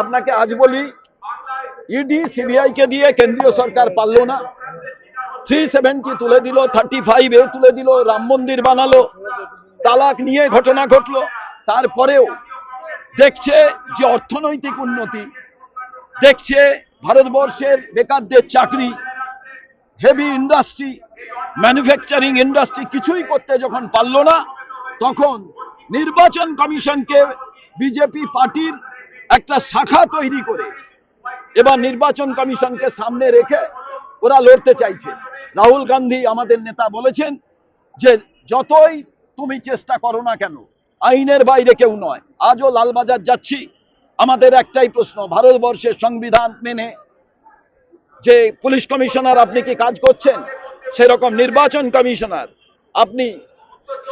আপনাকে আজ বলি, ইডি, সিবিআই কে দিয়ে কেন্দ্রীয় সরকার পারল না। থ্রি সেভেন্টি তুলে দিল থার্টি ফাইভ এ তুলে দিল, রাম মন্দির বানালো, তালাক নিয়ে ঘটনা ঘটলো। তারপরেও দেখছে যে অর্থনৈতিক উন্নতি, দেখছে ভারতবর্ষের বেকারদের চাকরি হেভি ইন্ডাস্ট্রি ম্যানুফ্যাকচারিং ইন্ডাস্ট্রি কিছুই করতে যখন পারল না, তখন নির্বাচন কমিশনকে বিজেপি পার্টির একটা শাখা তৈরি করে এবার নির্বাচন কমিশনকে সামনে রেখে ওরা লড়তে চাইছে। রাহুল গান্ধী আমাদের নেতা বলেছেন যে যতই তুমি চেষ্টা করো না কেন, আইনের বাইরে কেউ নয়, আজও লালবাজার যাচ্ছি। আমাদের একটাই প্রশ্ন, ভারতবর্ষের সংবিধান মেনে যে পুলিশ কমিশনার আপনি কি কাজ করছেন, সেরকম নির্বাচন কমিশনার আপনি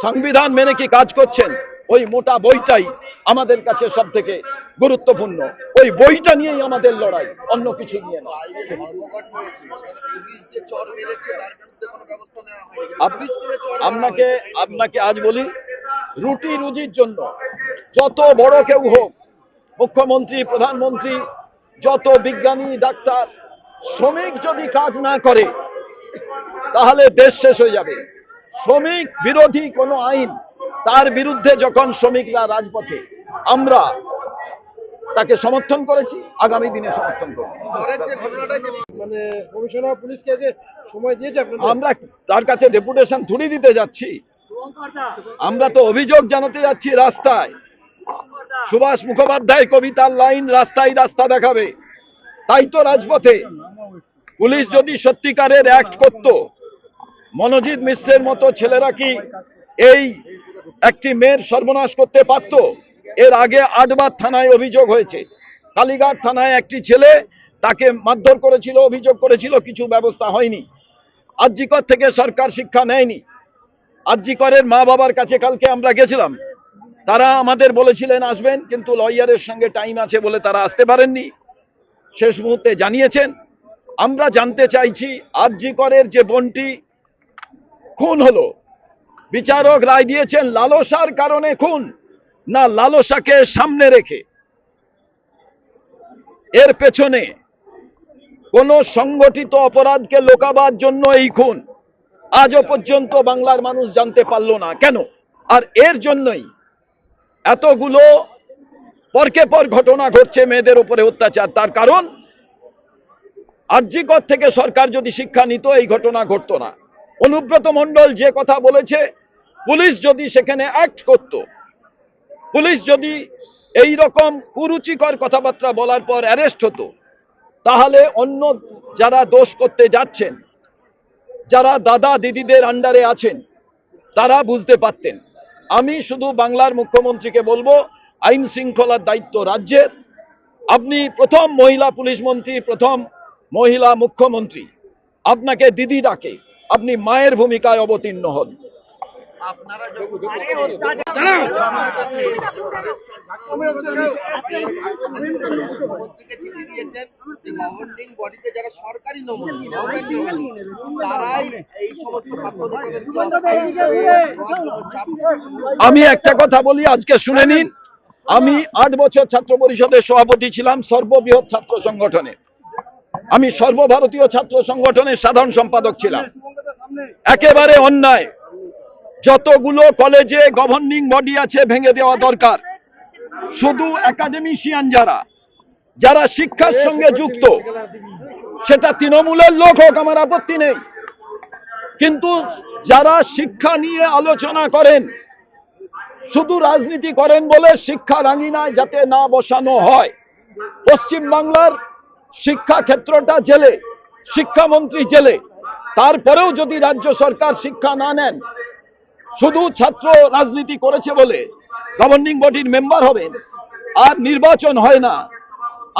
সংবিধান মেনে কি কাজ করছেন? ওই মোটা বইটাই আমাদের কাছে সব থেকে গুরুত্বপূর্ণ। ওই বইটা নিয়েই আমাদের লড়াই, অন্য কিছু নিয়ে মারা আপনাকে আপনাকে আজ বলি, রুটি রুজির জন্য যত বড় কেউ হোক, মুখ্যমন্ত্রী, প্রধানমন্ত্রী, যত বিজ্ঞানী, ডাক্তার, শ্রমিক যদি কাজ না করে, তাহলে দেশ শেষ হয়ে যাবে। শ্রমিক বিরোধী কোনো আইন তার বিরুদ্ধে যখন শ্রমিকরা রাজপথে আমরা তাকে সমর্থন করেছি আগামী দিনে সমর্থন করব। মানে আমরা তার কাছে ডেপুটেশন থুড়ি দিতে যাচ্ছি। আমরা তো অভিযোগ জানাতে যাচ্ছি রাস্তায়। সুভাষ মুখোপাধ্যায় কবিতার লাইন রাস্তায় রাস্তা দেখাবে। তাই তো রাজপথে। পুলিশ যদি সত্যিকারের অ্যাক্ট করত মনোজিৎ মিশ্রের মতো ছেলেরা কি এই একটি মেয়ের সর্বনাশ করতে পারত। এর আগে আটবার থানায় অভিযোগ হয়েছে। কালীঘাট থানায় একটি ছেলে তাকে মারধর করেছিল, অভিযোগ করেছিল, কিছু ব্যবস্থা হয়নি। আরজিকর থেকে সরকার শিক্ষা নেয়নি। আরজিকরের মা বাবার কাছে কালকে আমরা গেছিলাম। তারা আমাদের বলেছিলেন, আসবেন। কিন্তু লয়ারের সঙ্গে টাইম আছে বলে তারা আসতে পারেননি। শেষ মুহূর্তে জানিয়েছেন, আমরা জানতে চাইছি, আরজিকরের যে বনটি, খুন হলো। বিচারক রায় দিয়েছেন লালসার কারণে খুন, না লালসাকে সামনে রেখে। এর পেছনে কোন সংগঠিত অপরাধকে লোকাবার জন্য এই খুন। আজও পর্যন্ত বাংলার মানুষ জানতে পারল না। কেন? আর এর জন্যই এতগুলো পরকে পর ঘটনা ঘটছে মেয়েদের উপরে অত্যাচার। তার কারণ আর্যিকর থেকে সরকার যদি শিক্ষা নিত, এই ঘটনা ঘটতো না। অনুব্রত মণ্ডল যে কথা বলেছে পুলিশ যদি সেখানে অ্যাক্ট করত, পুলিশ যদি এই রকম কুরুচিকর কথাবার্তা বলার পর অ্যারেস্ট হতো, তাহলে অন্য যারা দোষ করতে যাচ্ছেন, যারা দাদা দিদিদের আন্ডারে আছেন, তারা বুঝতে পারতেন। আমি শুধু বাংলার মুখ্যমন্ত্রীকে বলব, আইন শৃঙ্খলার দায়িত্ব রাজ্যের। আপনি প্রথম মহিলা পুলিশ মন্ত্রী, প্রথম মহিলা মুখ্যমন্ত্রী। আপনাকে দিদি ডাকে, আপনি মায়ের ভূমিকায় অবতীর্ণ হন। আপনারা যখন মুখ্যমন্ত্রীকে চিঠি দিয়েছেন যে গভর্নিং বডিতে যারা সরকারি নমুনা তারাই এই সমস্ত ছাত্র নেতাদেরকে অস্থায়ী হিসেবে নেওয়ার জন্য চাপ আমি একটা কথা বলি আজকে শুনে নিন। আমি আট বছর ছাত্র পরিষদের সভাপতি ছিলাম সর্ববৃহৎ ছাত্র সংগঠনে। আমি সর্বভারতীয় ছাত্র সংগঠনের সাধারণ সম্পাদক ছিলাম। একেবারে অন্যায়। যতগুলো কলেজে গভর্নিং বডি আছে, ভেঙে দেওয়া দরকার। শুধু একাডেমিশিয়ান যারা যারা শিক্ষার সঙ্গে যুক্ত, সেটা তৃণমূলের লোক হোক, আমার আপত্তি নেই। কিন্তু যারা শিক্ষা নিয়ে আলোচনা করেন, শুধু রাজনীতি করেন বলে শিক্ষা রাঙিনায় যাতে না বসানো হয় পশ্চিম বাংলার শিক্ষা ক্ষেত্রটা জেলে, শিক্ষামন্ত্রী জেলে, তারপরেও যদি রাজ্য সরকার শিক্ষা না নেন শুধু ছাত্র রাজনীতি করেছে বলে গভর্নিং বডির মেম্বার হবেন, আর নির্বাচন হয় না।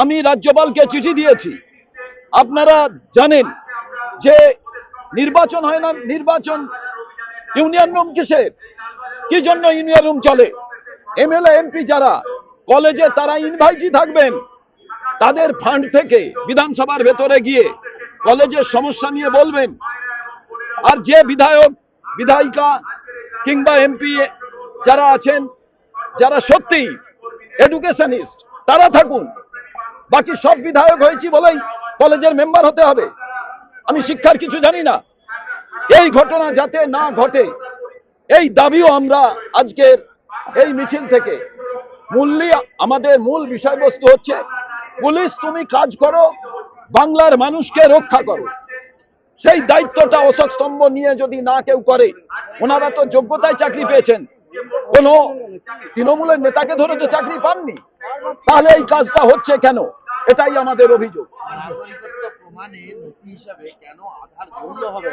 আমি রাজ্যপালকে চিঠি দিয়েছি। আপনারা জানেন যে নির্বাচন হয় না, নির্বাচন ইউনিয়ন রুম কিসের কি জন্য ইউনিয়ন রুম চলে? এমএলএ, এমপি যারা, কলেজে তারা ইনভাইটই থাকবেন। তাদের ফান্ড থেকে বিধানসভার ভেতরে গিয়ে কলেজের সমস্যা নিয়ে বলবেন। আর যে বিধায়ক, বিধায়িকা কিংবা এমপি যারা আছেন, যারা সত্যি এডুকেশনিস্ট তারা থাকুন। বাকি সব বিধায়ক হয়েছি বলেই কলেজের মেম্বার হতে হবে। আমি শিক্ষার কিছু জানি না। এই ঘটনা যাতে না ঘটে, এই দাবিও আমরা আজকের এই মিছিল থেকে। মূল্যে আমাদের মূল বিষয়বস্তু হচ্ছে, পুলিশ তুমি কাজ করো, বাংলার মানুষকে রক্ষা করো। সেই দায়িত্বটা অশোক স্তম্ভ নিয়ে যদি না কেউ করে, ওনারা তো যোগ্যতায় চাকরি পেয়েছেন। কোন তৃণমূলের নেতাকে ধরে তো চাকরি পাননি। তাহলে এই কাজটা হচ্ছে কেন? এটাই আমাদের অভিযোগ। নাগরিকত্ব নথি হিসাবে কেন আধার হবে